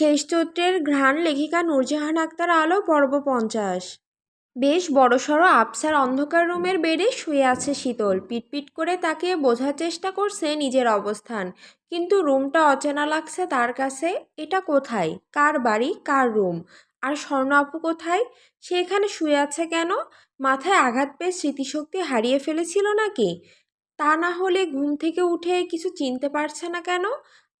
শেষ চৈত্রের ঘ্রাণ লেখিকা নূরজাহান আক্তার আলো পর্ব পঞ্চাশ। বেশ বড়সড় আবসার অন্ধকার রুমের বেডে শুয়ে আছে শীতল। পিটপিট করে তাকে বোঝার চেষ্টা করছে নিজের অবস্থান। কিন্তু রুমটা অচেনা লাগছে তার কাছে। এটা কোথায়? কার বাড়ি? কার রুম? আর স্বর্ণ আপু কোথায়? সে এখানে শুয়ে আছে কেন? মাথায় আঘাত পেয়ে স্মৃতিশক্তি হারিয়ে ফেলেছিল নাকি? তা না হলে ঘুম থেকে উঠে কিছু চিনতে পারছে না কেন?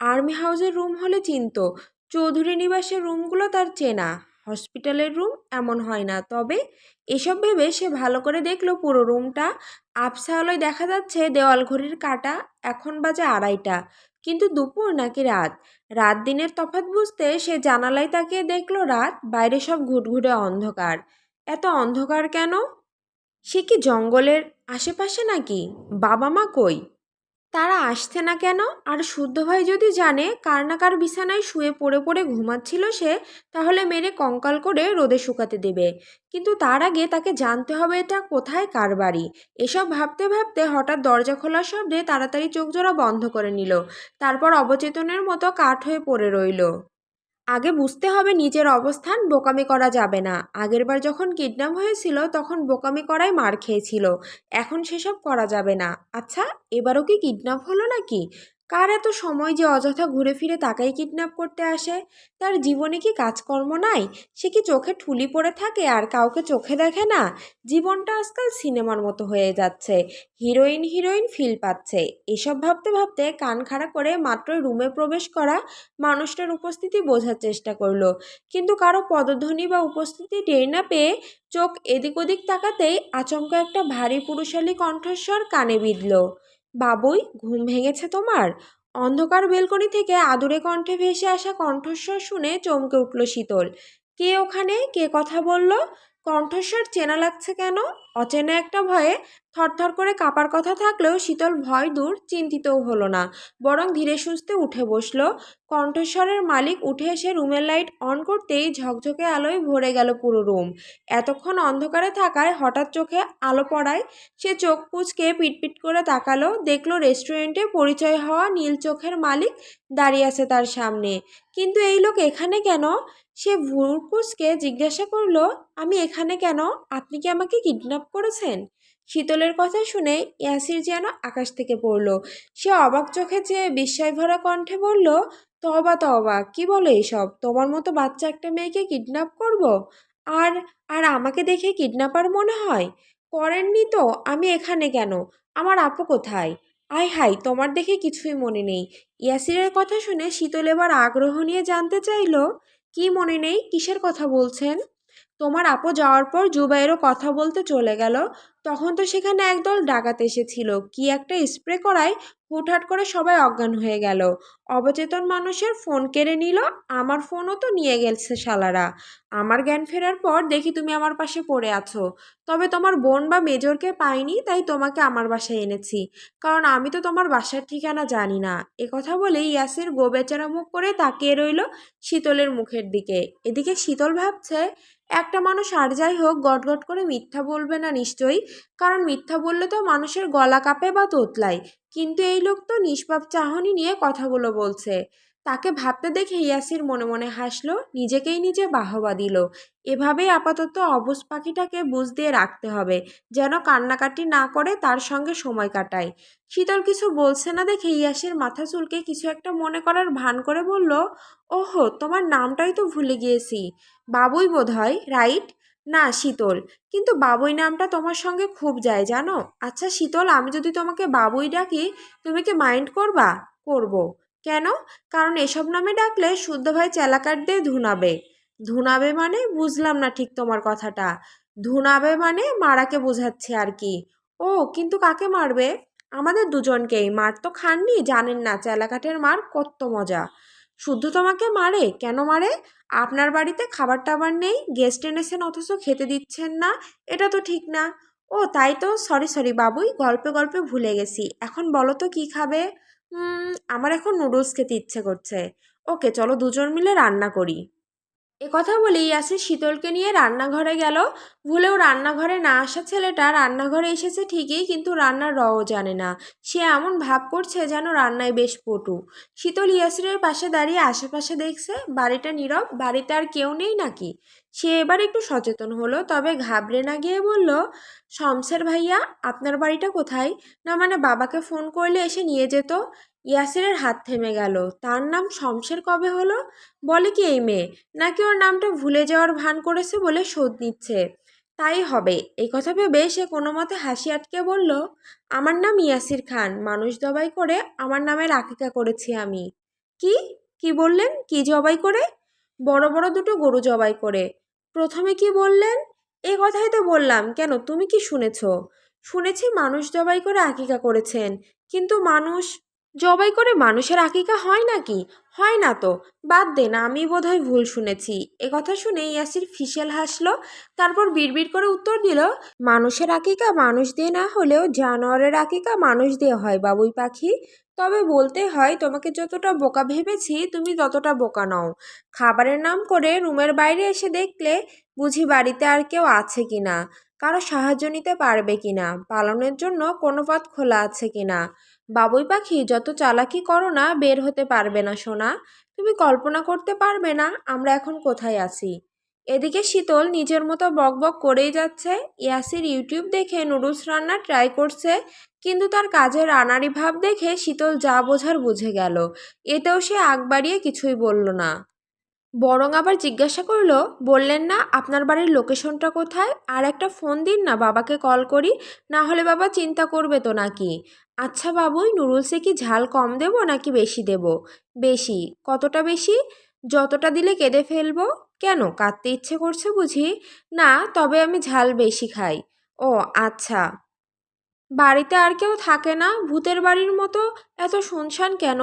আর্মি হাউসের রুম হলে চিনতো। চৌধুরী নিবাসের রুমগুলো তার চেনা। হসপিটালের রুম এমন হয় না, তবে এসব ভেবে সে ভালো করে দেখল পুরো রুমটা। আবসা আলোয় দেখা যাচ্ছে দেওয়াল ঘড়ির কাটা এখন বাজে আড়াইটা, কিন্তু দুপুর নাকি রাত। রাত দিনের তফাৎ বুঝতে সে জানালায় তাকিয়ে দেখল রাত, বাইরে সব ঘুটঘুটে অন্ধকার। এত অন্ধকার কেন? সে কি জঙ্গলের আশেপাশে নাকি? বাবা মা কই? তারা আসছে না কেন? আর শুদ্ধ ভাই যদি জানে কার না কার বিছানায় শুয়ে পড়ে পড়ে ঘুমাচ্ছিল সে, তাহলে মেরে কঙ্কাল করে রোদে শুকাতে দেবে। কিন্তু তার আগে তাকে জানতে হবে এটা কোথায়, কার বাড়ি। এসব ভাবতে ভাবতে হঠাৎ দরজা খোলার শব্দে তাড়াতাড়ি চোখ জোড়া বন্ধ করে নিল। তারপর অবচেতনের মতো কাঠ হয়ে পড়ে রইল। আগে বুঝতে হবে নিজের অবস্থান বোকামি করা যাবে না। আগেরবার যখন কিডন্যাপ হয়েছিল, তখন বোকামি করাই মার খেয়েছিল। এখন সেসব করা যাবে না। আচ্ছা এবারও কি কিডন্যাপ হলো নাকি? কার এত সময় যে অযথা ঘুরে ফিরে তাকাই কিডন্যাপ করতে আসে? তার জীবনে কি কাজকর্ম নাই? সে কি চোখে ঠুলি পড়ে থাকে আর কাউকে চোখে দেখে না? জীবনটা আজকাল সিনেমার মতো হয়ে যাচ্ছে। হিরোইন হিরোইন ফিল পাচ্ছে। এসব ভাবতে ভাবতে কান খাড়া করে মাত্র রুমে প্রবেশ করা মানুষটার উপস্থিতি বোঝার চেষ্টা করল। কিন্তু কারও পদধ্বনি বা উপস্থিতি টের না পেয়ে চোখ এদিক ওদিক তাকাতেই আচমকা একটা ভারী পুরুষালী কণ্ঠস্বর কানে বিঁধল। বাবুই, ঘুম ভেঙেছে তোমার? অন্ধকার বেলকনি থেকে আদুরে কণ্ঠে ভেসে আসা কণ্ঠস্বর শুনে চমকে উঠল শীতল। কে ওখানে? কে কথা বলল? কণ্ঠস্বর চেনা লাগছে কেন? অচেনা একটা ভয়ে থরথর করে কাপার কথা থাকলেও শীতল ভয় দূর চিন্তিতও হলো না, বরং ধীরে সুস্থে উঠে বসল। কণ্ঠস্বরের মালিক উঠে এসে রুমের লাইট অন করতেই ঝকঝকে আলোয় ভরে গেল পুরো রুম। এতক্ষণ অন্ধকারে থাকায় হঠাৎ চোখে আলো পড়ায় সে চোখ পুচকে পিটপিট করে তাকালো, দেখল রেস্টুরেন্টে পরিচয় হওয়া নীল চোখের মালিক দাঁড়িয়ে আছে তার সামনে। কিন্তু এই লোক এখানে কেন? সে ভুরকুচকে জিজ্ঞাসা করল, আমি এখানে কেন? আপনি কি আমাকে কিডন্যাপ করেছেন? শীতলের কথা শুনে ইয়াসির যেন আকাশ থেকে পড়ল। সে অবাক চোখে চেয়ে বিস্ময় ভরা কণ্ঠে বলল তবা তবা কি বলো এসব? তোমার মতো বাচ্চা একটা মেয়েকে কিডন্যাপ করব? আর আর আমাকে দেখে কিডন্যাপার মনে হয়? করেননি তো, আমি এখানে কেন? আমার আপু কোথায়? আয় হাই, তোমার দেখে কিছুই মনে নেই। ইয়াসিরের কথা শুনে শীতল এবার আগ্রহ নিয়ে জানতে চাইল, কি মনে নেই? কিসের কথা বলছেন? তোমার আপু যাওয়ার পর জুবাইরও কথা বলতে চলে গেল। তখন তো সেখানে একদল ডাকাত এসেছিল। কি একটা স্প্রে করায় হুটহাট করে সবাই অজ্ঞান হয়ে গেল। অবচেতন মানুষের ফোন কেড়ে নিল, আমার ফোনও তো নিয়ে গেছে শালারা। আমার জ্ঞান ফেরার পর দেখি তুমি আমার পাশে পড়ে আছো। তবে তোমার বোন বা মেজরকে পাইনি, তাই তোমাকে আমার বাসায় এনেছি। কারণ আমি তো তোমার বাসার ঠিকানা জানি না। এ কথা বলে ইয়াসির গোবেচারা মুখ করে তাকিয়ে রইল শীতলের মুখের দিকে। এদিকে শীতল ভাবছে, একটা মানুষ আর যাই হোক গটগট করে মিথ্যা বলবে না নিশ্চয়ই। কারণ মিথ্যা বললে তো মানুষের গলা কাঁপে বা তোতলায় কিন্তু এই লোক তো নিষ্পাপ চাহনি নিয়ে কথাগুলো বলছে। তাকে ভাবতে দেখে ইয়াসির মনে মনে হাসলো, নিজেকেই নিজে বাহবা দিল। এভাবেই আপাতত অবুজ পাখিটাকে বুঝ দিয়ে রাখতে হবে, যেন কান্নাকাটি না করে তার সঙ্গে সময় কাটায়। শীতল কিছু বলছে না দেখে ইয়াসির মাথা চুলকে কিছু একটা মনে করার ভান করে বলল, ওহো, তোমার নামটাই তো ভুলে গিয়েছি। বাবুই বোধ হয় রাইট? না, শীতল। কিন্তু বাবুই নামটা তোমার সঙ্গে খুব যায়, জানো? আচ্ছা শীতল, আমি যদি তোমাকে বাবুই ডাকি, তুমি কি মাইন্ড করবা? করব। কেন? কারণ এসব নামে ডাকলে শুদ্ধ ভাই চেলাকার দিয়ে ধুনাবে। ধুনাবে মানে বুঝলাম না ঠিক তোমার কথাটা। ধুনাবে মানে মারাকে বোঝাচ্ছে আর কি। ও, কিন্তু কাকে মারবে? আমাদের দুজনকেই। মার তো খাননি, জানেন না, চেলাকাঠের মার কত মজা। শুদ্ধ তোমাকে মারে? কেন মারে? আপনার বাড়িতে খাবার টাবার নেই? গেস্ট এনেছেন অথচ খেতে দিচ্ছেন না? এটা তো ঠিক না। ও, তাই তো? সরি সরি বাবুই, গল্পে গল্পে ভুলে গেছি। এখন বলো তো কী খাবে? আমার এখন নুডলস খেতে ইচ্ছে করছে। ওকে, চলো দুজন মিলে রান্না করি। কথা বলে ইয়াসির শীতলকে নিয়ে রান্নাঘরে গেল। ভুলেও রান্নাঘরে না আসা ছেলেটা রান্নাঘরে এসেছে ঠিকই, কিন্তু রান্নার রও জানে না। সে এমন ভাব করছে যেন রান্নায় বেশ পটু। শীতল ইয়াসিরের পাশে দাঁড়িয়ে আশেপাশে দেখছে, বাড়িটা নীরব, বাড়িতে আর কেউ নেই নাকি? সে এবার একটু সচেতন হলো, তবে ঘাবড়ে না গিয়ে বলল শমসের ভাইয়া, আপনার বাড়িটা কোথায়? না মানে বাবাকে ফোন করলে এসে নিয়ে যেত? ইয়াসিরের হাত থেমে গেল। তার নাম শমশের কবে হলো? বলে কি এই মেয়ে? নাকি ওর নামটা ভুলে যাওয়ার ভান করেছে বলে শোধ নিচ্ছে? তাই হবে। এই কথা ভেবে সে কোনো মতে হাসি আটকে বলল, আমার নাম ইয়াসির খান। মানুষ জবাই করে আমার নামে রাকিকা করেছি আমি। কি? কি বললেন? কি জবাই করে? বড় বড় দুটো গরু জবাই করে। প্রথমে কি বললেন? এ কথাই তো বললাম। কেন? তুমি কি শুনেছ? শুনেছি মানুষ জবাই করে আকিকা করেছেন। কিন্তু মানুষ জবাই করে মানুষের আকিকা হয় নাকি? হয় না তো। বাদ দেন আমি বোধহয় ভুল শুনেছি। এ কথা শুনে ইয়াসির ফিসেল হাসলো, তারপর বিড়বিড় করে উত্তর দিল, মানুষের আকিকা মানুষ দিয়ে না হলেও জানোয়ারের আকিকা মানুষ দিয়ে হয়, বাবুই পাখি। তবে বলতে হয়, তোমাকে যতটা বোকা ভেবেছি, তুমি ততটা বোকা নও। খাবারের নাম করে রুমের বাইরে এসে দেখলে বুঝি বাড়িতে আর কেউ আছে কি না? কারও সাহায্য নিতে পারবে কি না? পালনের জন্য কোনো পথ খোলা আছে কি না? বাবুই পাখি, যত চালাকি করো না, বের হতে পারবে না, সোনা। তুমি কল্পনা করতে পারবে না আমরা এখন কোথায় আছি। এদিকে শীতল নিজের মতো বক বক করেই যাচ্ছে। ইয়াসির ইউটিউব দেখে নুডলস রান্না ট্রাই করছে, কিন্তু তার কাজের আনাড়ি ভাব দেখে শীতল যা বোঝার বুঝে গেল। এতেও সে আগ বাড়িয়ে কিছুই বলল না। বরং আবার জিজ্ঞাসা করল, বললেন না, আপনার বাড়ির লোকেশনটা কোথায়? আর একটা ফোন দিন না, বাবাকে কল করি, না হলে বাবা চিন্তা করবে তো নাকি? আচ্ছা বাবুই নুডলসে কি ঝাল কম দেব নাকি বেশি দেব? বেশি। কতটা বেশি? যতটা দিলে কেঁদে ফেলব? কেন? কাঁদতে ইচ্ছে করছে বুঝি? না, তবে আমি ঝাল বেশি খাই। ও আচ্ছা। বাড়িতে আর কেউ থাকে না? ভূতের বাড়ির মতো? এত শুনশান কেন?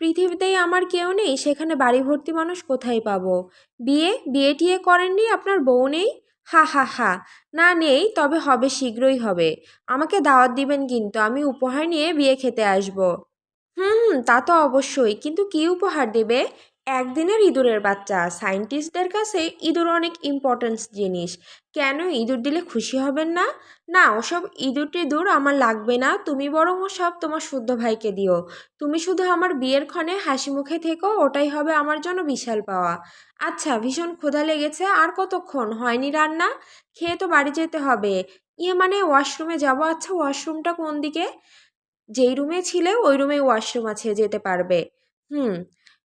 পৃথিবীতেই আমার কেউ নেই, সেখানে বাড়ি ভর্তি মানুষ কোথায় পাবো? বিয়ে? বিয়ে টিয়ে করেননি? আপনার বউ নেই? হা হা হা। না, নেই, তবে হবে, শীঘ্রই হবে। আমাকে দাওয়াত দিবেন কিন্তু, আমি উপহার নিয়ে বিয়ে খেতে আসব। হুম, তা তো অবশ্যই, কিন্তু কি উপহার দেবে? একদিনের ইঁদুরের বাচ্চা। সায়েন্টিস্টদের কাছে ইঁদুর অনেক ইম্পর্টেন্স জিনিস। কেন ইঁদুর দিলে খুশি হবেন না? না, ওসব ইঁদুর টিঁদুর আমার লাগবে না। তুমি বরং ওসব তোমার শুদ্ধ ভাইকে দিও। তুমি শুধু আমার বিয়ের ক্ষণে হাসি মুখে থেকো, ওটাই হবে আমার জন্য বিশাল পাওয়া। আচ্ছা ভীষণ ক্ষুধা লেগেছে, আর কতক্ষণ? হয়নি রান্না? খেয়ে তো বাড়ি যেতে হবে। ইয়ে মানে ওয়াশরুমে যাব? আচ্ছা ওয়াশরুমটা কোন দিকে? যেই রুমে ছিলে, ওই রুমে ওয়াশরুম আছে, যেতে পারবে। হুম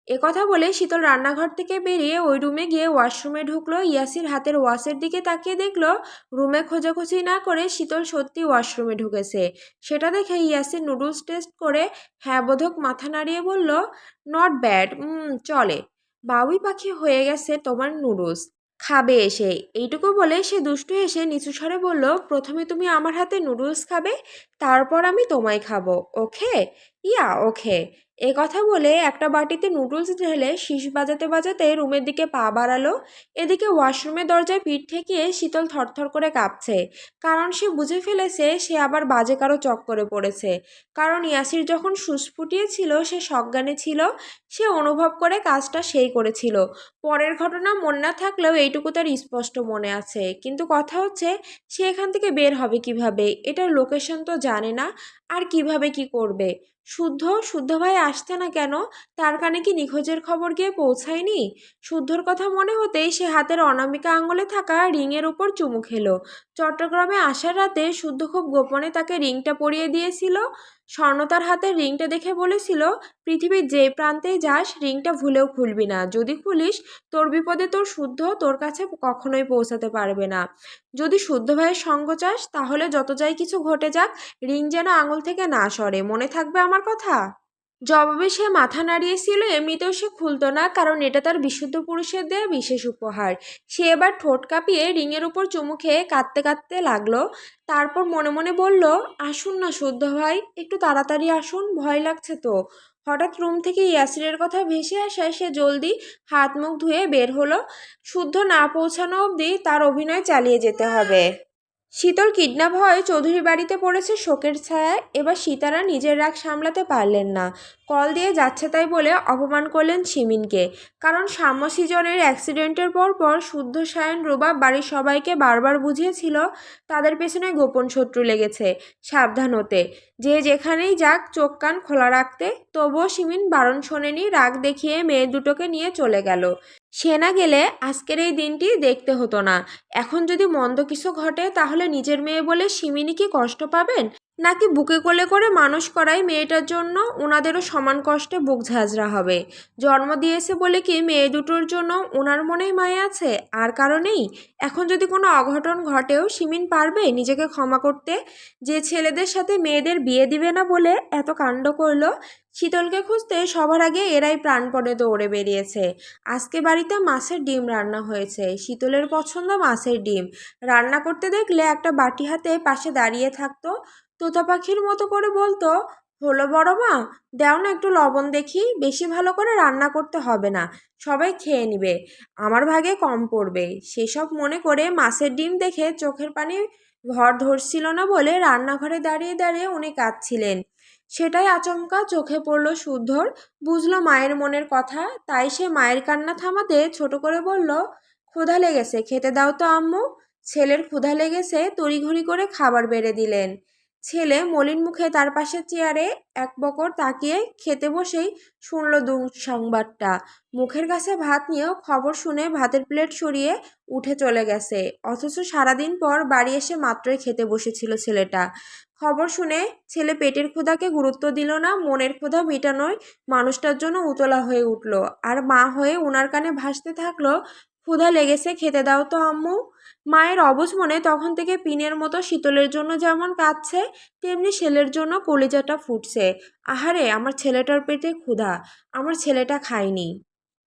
কথা বলে শীতল রান্নাঘর থেকে বেরিয়ে ওই রুমে গিয়ে ওয়াশরুমে ঢুকলো। ইয়াসির হাতের ওয়াশের দিকে তাকিয়ে দেখল, রুমে খোঁজাখুঁজি না করে শীতল সত্যি ওয়াশরুমে ঢুকেছে। সেটা দেখে ইয়াসির নুডলস টেস্ট করে হ্যাঁ বোধক মাথা নাড়িয়ে বলল, নট ব্যাড চলে। বাবুই পাখি হয়ে গেছে তোমার নুডলস। খাবে এসে। এইটুকু বলে সে দুষ্টু এসে নিচু স্বরে বলল, প্রথমে তুমি আমার হাতে নুডলস খাবে, তারপর আমি তোমায় খাব, ওকে? ইয়া, ওকে। এ কথা বলে একটা বাটিতে নুডলস ঢেলে শীষ বাজাতে বাজাতে রুমের দিকে পা বাড়ালো। এদিকে ওয়াশরুমের দরজায় পিঠ ঠেকিয়ে শীতল থরথর করে কাঁপছে। কারণ সে বুঝে ফেলেছে সে আবার বাজে কারও চক্করে পড়েছে। কারণ ইয়াসির যখন সুস্ফুটিয়েছিল সে সজ্ঞানে ছিল, সে অনুভব করে কাজটা সেই করেছিল। পরের ঘটনা মনে না থাকলেও এইটুকু তার স্পষ্ট মনে আছে। কিন্তু কথা হচ্ছে, সে এখান থেকে বের হবে কীভাবে? এটার লোকেশন তো জানে না, আর কীভাবে কি করবে? শুদ্ধ শুদ্ধ ভাই আসছে না কেন? তার কানে কি নিখোঁজের খবর গিয়ে পৌঁছায়নি? শুদ্ধর কথা মনে হতেই সে হাতের অনামিকা আঙুলে থাকা রিংয়ের উপর চুমু খেলো। চট্টগ্রামে আসার রাতে শুদ্ধ খুব গোপনে তাকে রিংটা পরিয়ে দিয়েছিল। স্বর্ণতার হাতের রিংটা দেখে বলেছিল, পৃথিবীর যে প্রান্তেই যাস, রিংটা ভুলেও খুলবি না। যদি খুলিস, তোর বিপদে তোর শুদ্ধ তোর কাছে কখনোই পৌঁছাতে পারবে না। যদি শুদ্ধ ভাইয়ের সঙ্গ চাস, তাহলে যত যাই কিছু ঘটে যাক, রিং যেন আঙুল থেকে না সরে। মনে থাকবে আমার কথা? জবাবে সে মাথা নাড়িয়েছিল, এমনিতেও সে খুলতো না, কারণ এটা তার বিশুদ্ধ পুরুষের দেয়া বিশেষ উপহার। সে এবার ঠোঁট কাঁপিয়ে রিংয়ের উপর চুমু খেয়ে কাঁদতে কাঁদতে লাগল। তারপর মনে মনে বলল, আসুন না শুদ্ধ ভাই, একটু তাড়াতাড়ি আসুন, ভয় লাগছে তো। হঠাৎ রুম থেকে ইয়াসিরের কথা ভেসে আসায় সে জলদি হাত মুখ ধুয়ে বের হলো। শুদ্ধ না পৌঁছানো অবধি তার অভিনয় চালিয়ে যেতে হবে। শীতল কিডন্যাপ হয় চৌধুরী বাড়িতে পড়েছে শোকের ছায়া। এবার সীতারা নিজের রাগ সামলাতে পারলেন না। কল দিয়ে যাচ্ছে তাই বলে অপমান করলেন সিমিনকে কারণ সাম্য সিজনের অ্যাক্সিডেন্টের পর পর শুদ্ধ সায়ন রুবাব বাড়ির সবাইকে বারবার বুঝিয়েছিল, তাদের পেছনে গোপন শত্রু লেগেছে। সাবধান হতে। যে যেখানেই যাক চোখ কান খোলা রাখতে। তবুও সিমিন বারণ শোনেনি, রাগ দেখিয়ে মেয়ে দুটোকে নিয়ে চলে গেল। সে না গেলে আজকের এই দিনটি দেখতে হতো না। এখন যদি মন্দ কিছু ঘটে, তাহলে নিজের মেয়ে বলে সিমিনি কি কষ্ট পাবেন? নাকি বুকে কোলে করে মানুষ করাই মেয়েটার জন্য ওনাদেরও সমান কষ্টে বুক ঝাঁঝরা হবে? জন্ম দিয়েছে বলে কি মেয়ে দুটোর জন্য ওনার মনেই মায়া আছে? আর কারণেই এখন যদি কোনো অঘটন ঘটেও সিমিন পারবে নিজেকে ক্ষমা করতে? যে ছেলেদের সাথে মেয়েদের বিয়ে দিবে না বলে এত কাণ্ড করল শীতলকে খুঁজতে সবার আগে এরাই প্রাণপণে দৌড়ে বেরিয়েছে। আজকে বাড়িতে মাছের ডিম রান্না হয়েছে। শীতলের পছন্দ মাছের ডিম। রান্না করতে দেখলে একটা বাটি হাতে পাশে দাঁড়িয়ে থাকতো। তোতা পাখির মতো করে বলতো, হলো বড় মা, দাও না একটু লবণ দেখি, বেশি ভালো করে রান্না করতে হবে না, সবাই খেয়ে নিবে, আমার ভাগে কম পড়বে। সেসব মনে করে মাছের ডিম দেখে চোখের পানি ভর ধরছিল না বলে রান্নাঘরে দাঁড়িয়ে দাঁড়িয়ে উনি কাঁদছিলেন। সেটাই আচমকা চোখে পড়ল শুদ্ধর বুঝলো মায়ের মনের কথা, তাই সে মায়ের কান্না থামাতে ছোট করে বলল, ক্ষুধা লেগেছে, খেতে দাও তো আম্মু। ছেলের ক্ষুধা লেগেছে, তড়িঘড়ি করে খাবার বেড়ে দিলেন। ছেলে মলিন মুখে তার পাশে চেয়ারে এক বকর তাকিয়ে খেতে বসেই শুনল দুঃসংবাদটা। মুখের কাছে ভাত নিয়েও খবর শুনে ভাতের প্লেট সরিয়ে উঠে চলে গেছে। অথচ সারাদিন পর বাড়ি এসে মাত্রই খেতে বসেছিল ছেলেটা। খবর শুনে ছেলে পেটের ক্ষুধাকে গুরুত্ব দিল না, মনের ক্ষুধা মেটানোয় মানুষটার জন্য উতলা হয়ে উঠল। আর মা হয়ে ওনার কানে ভাসতে থাকল, ক্ষুধা লেগেছে, খেতে দাও তো আম্মু। মায়ের অবুঝ মনে তখন থেকে পিনের মতো শীতলের জন্য যেমন কাঁদছে, তেমনি ছেলের জন্য কলিজাটা ফুটছে। আহারে, আমার ছেলেটার পেটে ক্ষুধা, আমার ছেলেটা খায়নি।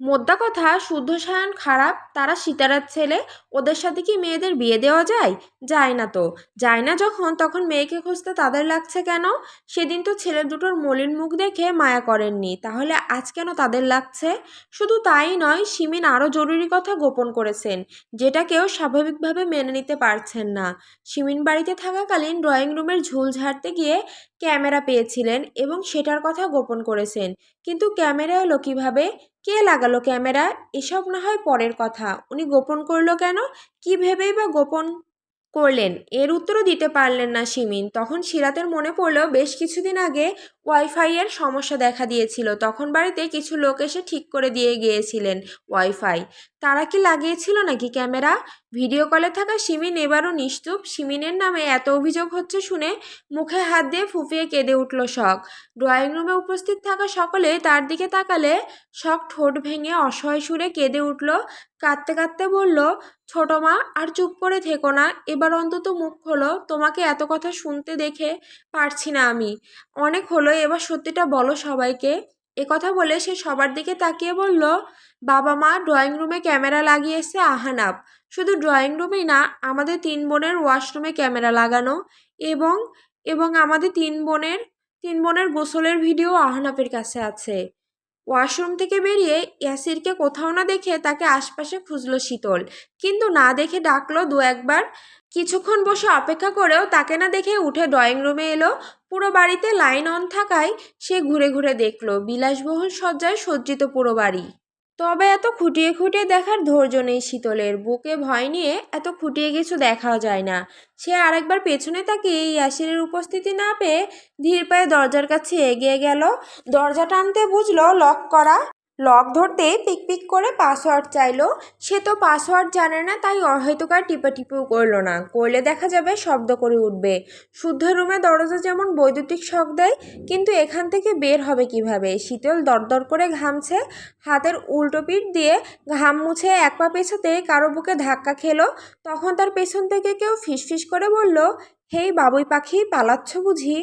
মোদ্দা কথা, শুদ্ধ সায়ন খারাপ, তারা সীতারার ছেলে, ওদের সাথে কি মেয়েদের বিয়ে দেওয়া যায়? যায় না তো। যায় না যখন, তখন মেয়েকে খুঁজতে তাদের লাগছে কেন? সেদিন তো ছেলে দুটোর মলিন মুখ দেখে মায়া করেননি। তাহলে আজ কেন তাদের লাগছে? শুধু তাই নয় সিমিন আরও জরুরি কথা গোপন করেছেন, যেটা কেউ স্বাভাবিকভাবে মেনে নিতে পারছেন না। সিমিন বাড়িতে থাকাকালীন ড্রয়িং রুমের ঝুল ঝাড়তে গিয়ে ক্যামেরা পেয়েছিলেন এবং সেটার কথা গোপন করেছেন। কিন্তু ক্যামেরা এলো কীভাবে? কে লাগালো ক্যামেরা? এসব না হয় পরের কথা। উনি গোপন করল কেন? কি ভেবেই বা গোপন করলেন। এর উত্তরও দিতে পারলেন না সিমিন তখন সিরাতের মনে পড়ল বেশ কিছুদিন আগে ওয়াইফাইয়ের সমস্যা দেখা দিয়েছিল। তখন বাড়িতে কিছু লোক এসে ঠিক করে দিয়ে গিয়েছিলেন ওয়াইফাই। তারা কি লাগিয়েছিল নাকি ক্যামেরা? ভিডিও কলে থাকা সিমিন এবারও নিস্তুপ সিমিনের নামে এত অভিযোগ হচ্ছে শুনে মুখে হাত দিয়ে ফুফিয়ে কেঁদে উঠল শখ। ড্রয়িং রুমে উপস্থিত থাকা সকলে তার দিকে তাকালে শখ ঠোঁট ভেঙে অসহায় সুরে কেঁদে উঠল। কাঁদতে কাঁদতে বলল ছোট মা, আর চুপ করে থেকো না। এবার অন্তত মুখ খোলো। তোমাকে এত কথা শুনতে দেখে পারছি না আমি। অনেক হলো, এবার সত্যিটা বলো সবাইকে। কথা বলে সে সবার দিকে তাকিয়ে বলল, বাবা মা ড্রয়িং রুমে ক্যামেরা লাগিয়েছে আহানাব। শুধু ড্রয়িং রুমেই না, আমাদের তিন বোনের ওয়াশরুমে ক্যামেরা লাগানো। এবং এবং আমাদের তিন বোনের তিন বোনের গোসলের ভিডিও আহনাফের কাছে আছে। ওয়াশরুম থেকে বেরিয়ে ইয়াসিরকে কোথাও না দেখে তাকে আশপাশে খুঁজল শীতল। কিন্তু না দেখে ডাকলো দু একবার। কিছুক্ষণ বসে অপেক্ষা করেও তাকে না দেখে উঠে ড্রয়িং রুমে এলো। পুরো বাড়িতে লাইন অন থাকায় সে ঘুরে ঘুরে দেখল। বিলাসবহুল সজ্জায় সজ্জিত পুরো বাড়ি। তবে এত খুঁটিয়ে খুঁটিয়ে দেখার ধৈর্য নেই শীতলের। বুকে ভয় নিয়ে এত খুঁটিয়ে কিছু দেখা যায় না। সে আরেকবার পেছনে তাকে ইয়াসিরের উপস্থিতি না পেয়ে ধীর পায়ে দরজার কাছে এগিয়ে গেল। দরজা টানতে বুঝলো, লক করা লক ধরতে পিক পিক করে পাসওয়ার্ড চাইলো। সে তো পাসওয়ার্ড জানে না, তাই অহেতুকার টিপাটিপিও করল না। করলে দেখা যাবে শব্দ করে উঠবে। শুদ্ধ রুমে দরজা যেমন বৈদ্যুতিক শক দেয়, কিন্তু এখান থেকে বের হবে কীভাবে? শীতল দরদর করে ঘামছে, হাতের উল্টো পিঠ দিয়ে ঘাম মুছে এক পা পেছাতে কারও বুকে ধাক্কা খেলো। তখন তার পেছন থেকে কেউ ফিসফিস করে বলল, হেই বাবুই পাখি, পালাচ্ছ বুঝি?